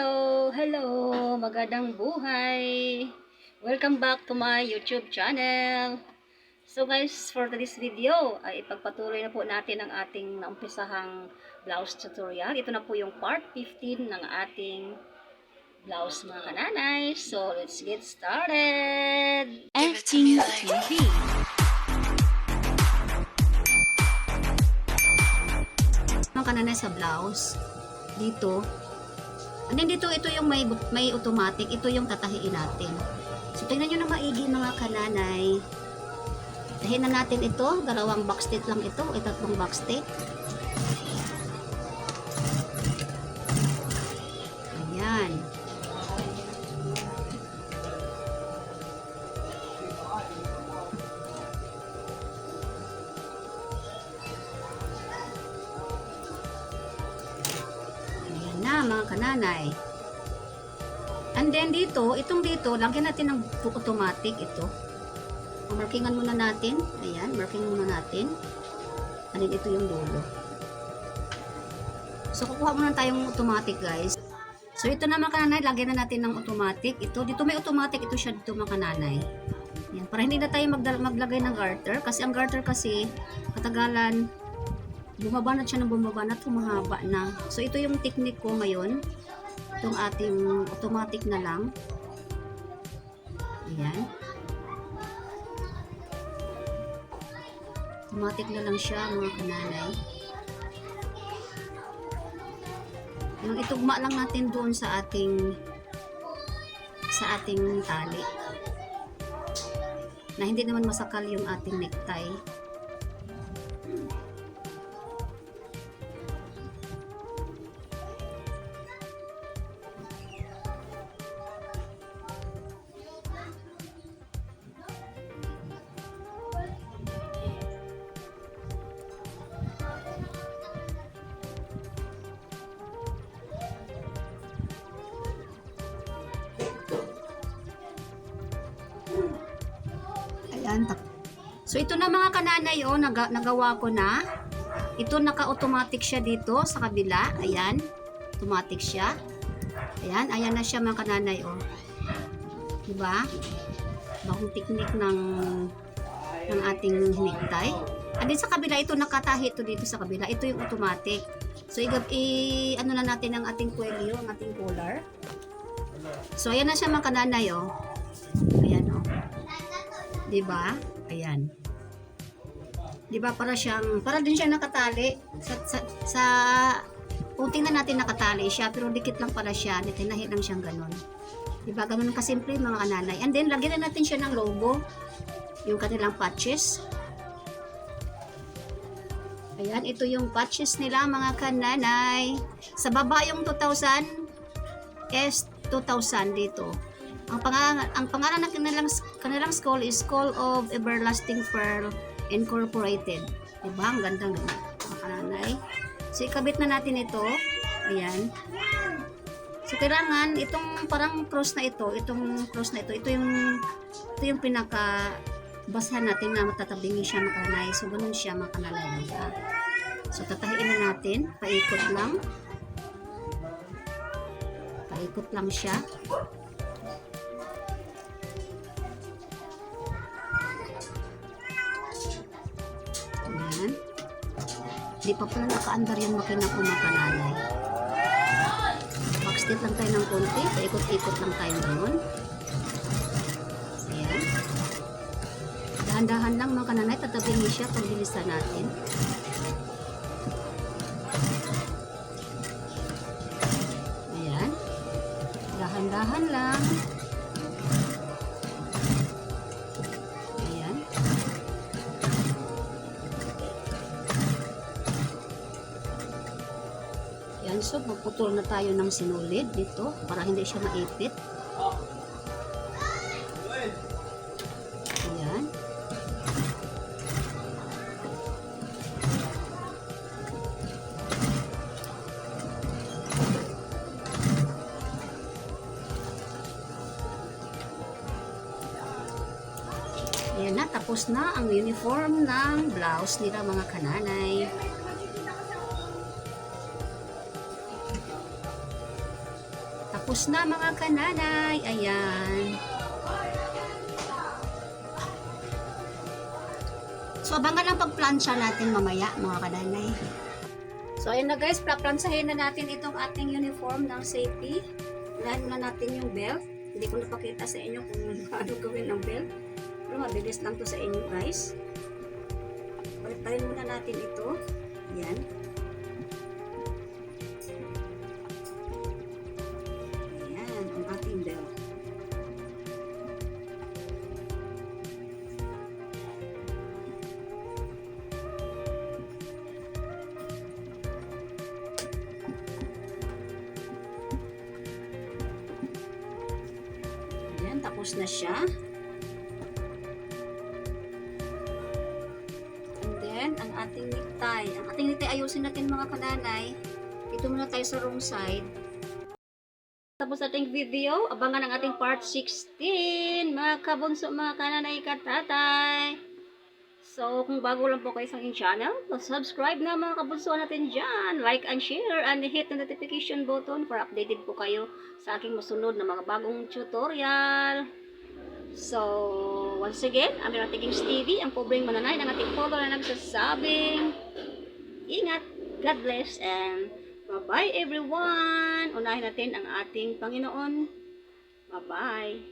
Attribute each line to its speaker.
Speaker 1: Hello, hello, magandang buhay. Welcome back to my YouTube channel. So guys, for today's video ay ipagpatuloy na po natin ang ating naumpisahang blouse tutorial. Ito na po yung part 15 ng ating blouse mga kananay. So let's get started.
Speaker 2: FG TV.
Speaker 1: Mga kananay sa blouse, dito, and then dito, ito yung may, may automatic, ito yung tatahiin natin. So, tingnan nyo na maigi mga kananay. Tahin na natin ito, dalawang box tape lang ito, o tatlong box na mga kananay. And then dito, itong dito, lagyan natin ng automatic ito. Markingan muna natin. Ayan, marking muna natin. Then ito yung dulo. So, kukuha muna tayong automatic guys. So, ito na mga kananay, lagyan na natin ng automatic. Ito, dito may automatic, ito siya dito mga kananay. Yan, para hindi na tayo maglagay ng garter. Kasi ang garter kasi, katagalan, bumaba na siya ng bumaba na humahaba na. So, ito yung technique ko ngayon. Itong ating automatic na lang. Ayan. Automatic na lang siya mga kananay. Yung itugma lang natin doon sa ating sa ating tali. Na hindi naman masakal yung ating necktie. Ayan. So, ito na mga kananay, oh, naga, nagawa ko na. Ito, naka-automatic siya dito sa kabila. Ayan. Automatic siya. Ayan. Ayan na siya mga kananay, oh. Diba? Bagong technique ng ng ating necktie. And then sa kabila, ito nakatahi ito dito sa kabila. Ito yung automatic. So, i, i- ano na natin ang ating kwelyo, ang ating collar. So, ayan na siya mga kananay, oh. Ayan. 'Di ba? Ayan. 'Di ba para siyang para din siya nakatali sa sa, sa kung tingnan natin nakatali siya pero dikit lang pala siya, tinahi lang siyang ganun. 'Di ba? Ganun kasimple mga kananay. And then lagyan na natin siya ng logo, yung kanilang patches. Ayan, ito yung patches nila mga kananay. Sa baba yung 2000 S 2000 dito. Ang pangalan, ang pangalan ng kanilang, kanilang school is School of Everlasting Pearl Incorporated. Diba? Ang ganda ng mga kananay. So, ikabit na natin ito. Ayan. So, kailangan, itong parang cross na ito, itong cross na ito, ito yung, ito yung pinaka basahan natin na matatabingi siya makanay. So, ganun siya makanalay. So, tatahiin na natin. Paikot lang. Paikot lang siya. Di pa pala nakaandar yung makina ko na kanalay. Backstep lang tayo ng konti. Paikot-ikot lang tayo doon. Ayan. Dahan-dahan lang mga kananay. Tatabingin siya pag bilisan natin. Ayan. Dahan-dahan lang. Yan, so magputol na tayo ng sinulid dito para hindi siya maipit. Ayan. Ayan na, tapos na ang uniform ng blouse nila mga kananay. Tapos na mga kananay. Ayan. So, abangan ang pagplansya natin mamaya, mga kananay. So, ayun na guys, paplansahin na natin itong ating uniform ng safety. Unahin muna natin yung belt. Hindi ko napakita sa inyo kung paano gawin ng belt. Pero mabilis lang to sa inyo guys. Paliparin muna natin ito. Ayan. Ayan, tapos na siya. And then, ang ating necktie. Ang ating necktie, ayusin natin mga kananay. Dito muna tayo sa wrong side. Tapos ating video, abangan ang ating part 16. Mga kabunso, mga kananay, katatay. So, kung bago lang po kayo sa aking channel, subscribe na mga kabunso natin dyan. Like and share and hit the notification button para updated po kayo sa aking masunod na mga bagong tutorial. So, once again, I'm your taking Stevie, ang pobreng mananay ng ating polo na nagsasabing, ingat, God bless, and bye-bye everyone! Unahin natin ang ating Panginoon. Bye-bye!